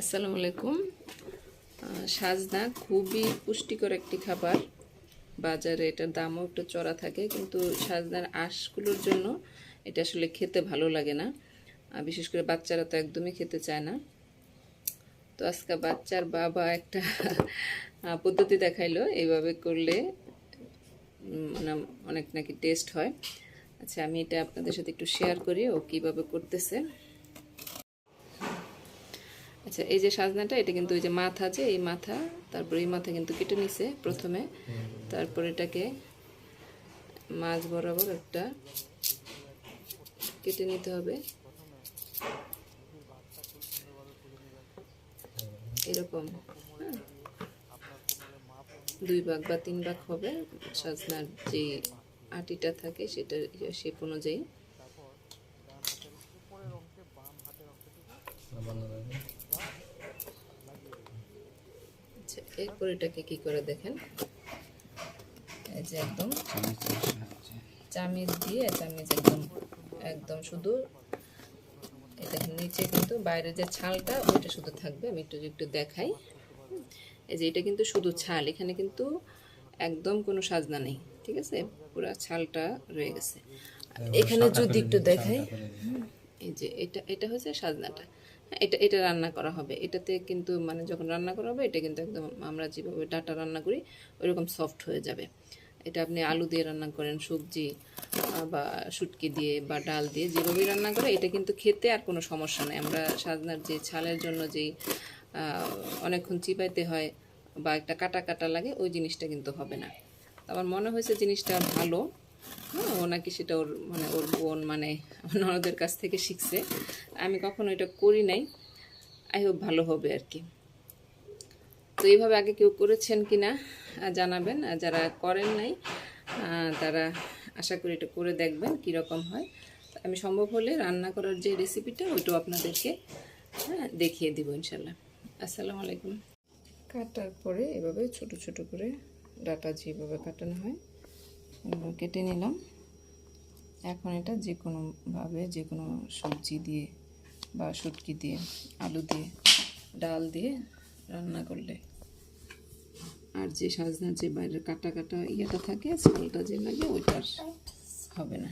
আসসালামু আলাইকুম। সাজনা খুবই পুষ্টিকর একটি খাবার। বাজারে এটার দামও একটু চড়া থাকে, কিন্তু সাজনার আঁশগুলোর জন্য এটা আসলে খেতে ভালো লাগে না। বিশেষ করে বাচ্চারা তো একদমই খেতে চায় না। তো আজকে বাচ্চার বাবা একটা পদ্ধতি দেখাইলো। এইভাবে করলে মানে অনেক নাকি টেস্ট হয়। আচ্ছা আমি এটা আপনাদের সাথে একটু শেয়ার করি ও কীভাবে করতেছে। আচ্ছা এই যে সাজনাটা এটা কিন্তু ওই যে মাথা যে এই মাথা তারপর এই মাথা কিন্তু কেটে নিছে প্রথমে। তারপর এটাকে মাছ বরাবর একটা কেটে নিতে হবে। এরকম হ্যাঁ। দুই ভাগ বা তিন ভাগ হবে সাজনার যে আটিটা থাকে সেটা শেপ অনুযায়ী। এরপর এটাকে কি করে দেখেন? এই যে একদম চামিচ দিয়ে চামিচ একদম একদম শুধু এটা নিচে কিন্তু বাইরে যে ছালটা ওইটা শুধু থাকবে। আমি একটু একটু দেখাই। এই যে এটা কিন্তু শুধু ছাল এখানে কিন্তু একদম কোনো সাজনা নেই ঠিক আছে? পুরো ছালটা রয়ে গেছে। এখানে যদি একটু দেখাই এই যে এটা এটা হচ্ছে সাজনাটা। এটা এটা রান্না করা হবে। এটাতে কিন্তু মানে যখন রান্না করা হবে, এটা কিন্তু একদম আমরা যেভাবে ডাটা রান্না করি, ওইরকম সফট হয়ে যাবে। এটা আপনি আলু দিয়ে রান্না করেন, সবজি বা শুটকি দিয়ে বা ডাল দিয়ে যেভাবেই রান্না করে এটা কিন্তু খেতে আর কোনো সমস্যা নেই। আমরা সাজনার যে ছালের জন্য যেই অনেকক্ষণ চিপাইতে হয় বা একটা কাটা কাটা লাগে, ওই জিনিসটা কিন্তু হবে না। আমার মনে হয়েছে জিনিসটা ভালো। হ্যাঁ ও নাকি সেটা ওর মানে ওর বোন মানে ননদের কাছ থেকে শিখছে। আমি কখনো এটা করি নাই। আই হোপ ভালো হবে আর কি। তো এইভাবে আগে কেউ করেছেন কি না জানাবেন। আর যারা করেন নাই তারা আশা করি এটা করে দেখবেন কীরকম হয়। আমি সম্ভব হলে রান্না করার যে রেসিপিটা ওইটাও আপনাদেরকে হ্যাঁ দেখিয়ে দিব ইনশাল্লাহ আসসালামু আলাইকুম। কাটার পরে এভাবে ছোট ছোট করে ডাটা যেভাবে কাটানো হয় এভাবে কেটে নিলাম। এখন এটা যে কোনোভাবে যে কোনো সবজি দিয়ে বা শুটকি দিয়ে, আলু দিয়ে, ডাল দিয়ে রান্না করলে। আর যে সাজনার যে বাইরের কাটা কাটা ইয়েটা থাকে ছালটা যে লাগে, ওইটার হবে না।